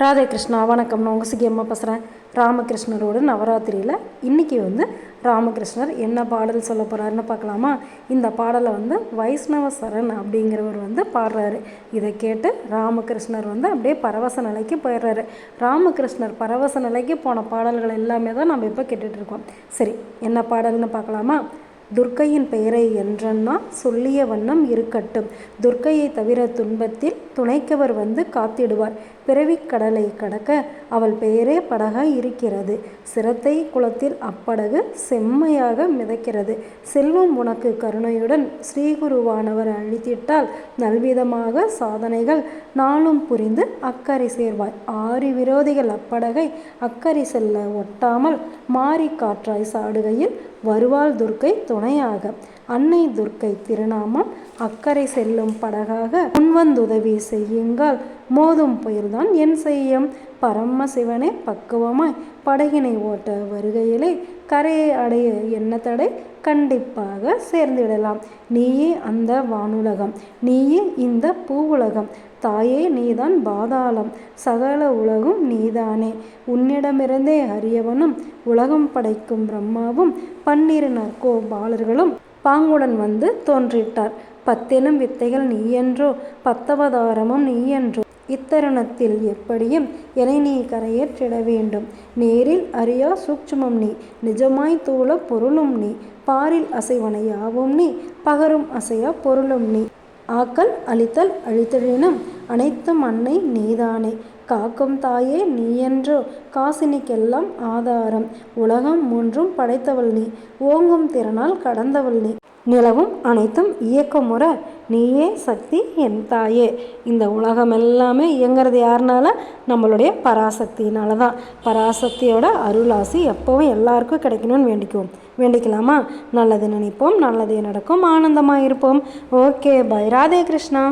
ராதே கிருஷ்ணா வணக்கம். நான் உங்கள் சிகி பேசுகிறேன் ராமகிருஷ்ணரோட நவராத்திரியில் இன்றைக்கி வந்து ராமகிருஷ்ணர் என்ன பாடல் சொல்ல போகிறாருன்னு பார்க்கலாமா? இந்த பாடலை வந்து வைஷ்ணவ சரண் அப்படிங்கிறவர் வந்து பாடுறாரு. இதை கேட்டு ராமகிருஷ்ணர் வந்து அப்படியே பரவச நிலைக்கு போயிடுறாரு. ராமகிருஷ்ணர் பரவச நிலைக்கு போன பாடல்கள் எல்லாமே தான் நம்ம இப்போ கேட்டுட்ருக்கோம் சரி என்ன பாடல்னு பார்க்கலாமா? துர்க்கையின் பெயரை என்றன்னா சொல்லிய வண்ணம் இருக்கட்டும். துர்க்கையை தவிர துன்பத்தில் துணைக்கவர் வந்து காத்திடுவார். பிறவிக் கடலை கடக்க அவள் பெயரே படகாய் இருக்கிறது. சிரத்தை குளத்தில் அப்படகு செம்மையாக மிதக்கிறது. செல்வம் உனக்கு கருணையுடன் ஸ்ரீகுருவானவர் அழித்திட்டால் நல்விதமாக சாதனைகள் நாளும் புரிந்து அக்கறை சேர்வாய். ஆறு விரோதிகள் அப்படகை அக்கறை செல்ல ஒட்டாமல் மாறி காற்றாய் சாடுகையில் வருவாள் துர்க்கை துணையாக. அன்னை துர்க்கை திருநாமம் அக்கறை செல்லும் படகாக முன்வந்துதவி செய்யுங்கள். மோதும் புயல்தான் என் செய்யும். பரம சிவனே பக்குவமாய் படகினை ஓட்ட வருகையிலே கரையை அடைய என்ன தடை? கண்டிப்பாக சேர்ந்திடலாம். நீயே அந்த வானுலகம் நீயே இந்த பூவுலகம். தாயே நீதான் பாதாளம். சகல உலகும் நீதானே. உன்னிடமிருந்தே அறியவனும் உலகம் படைக்கும் பிரம்மாவும் பன்னிரு நற்கோபாலர்களும் பாங்குடன் வந்து தோன்றிட்டார் பத்தெனும் வித்தைகள் நீயன்றோ பத்தவதாரமும் நீயென்றோ இத்தருணத்தில் எப்படியும் என நீ கரையேற்றிட வேண்டும். நேரில் அறியா சூட்சுமம் நீ நிஜமாய் தூள பொருளும் நீ பாரில் அசைவனையாவும் நீ பகரும் அசையா பொருளும் நீ. ஆக்கல் அழித்தல் அழித்தழினும் அனைத்தும் அன்னை நீதானே. காக்கும் தாயே நீயென்றோ காசினிக்கெல்லாம் ஆதாரம். உலகம் மூன்றும் படைத்தவள் நீ ஓங்கும் திறனால் கடந்தவள் நீ. நிலவும் அனைத்தும் இயக்கமுற நீயே சக்தி என் தாயே. இந்த உலகம் எல்லாமே இயங்கிறது யாருனால? நம்மளுடைய பராசக்தினால தான் பராசக்தியோட அருளாசி எப்போவும் எல்லாருக்கும் கிடைக்கணும்னு வேண்டிக்குவோம். வேண்டிக்கலாமா? நல்லது நினைப்போம் நல்லதே நடக்கும் ஆனந்தமாக இருப்போம் ஓகே பை. ராதே கிருஷ்ணா.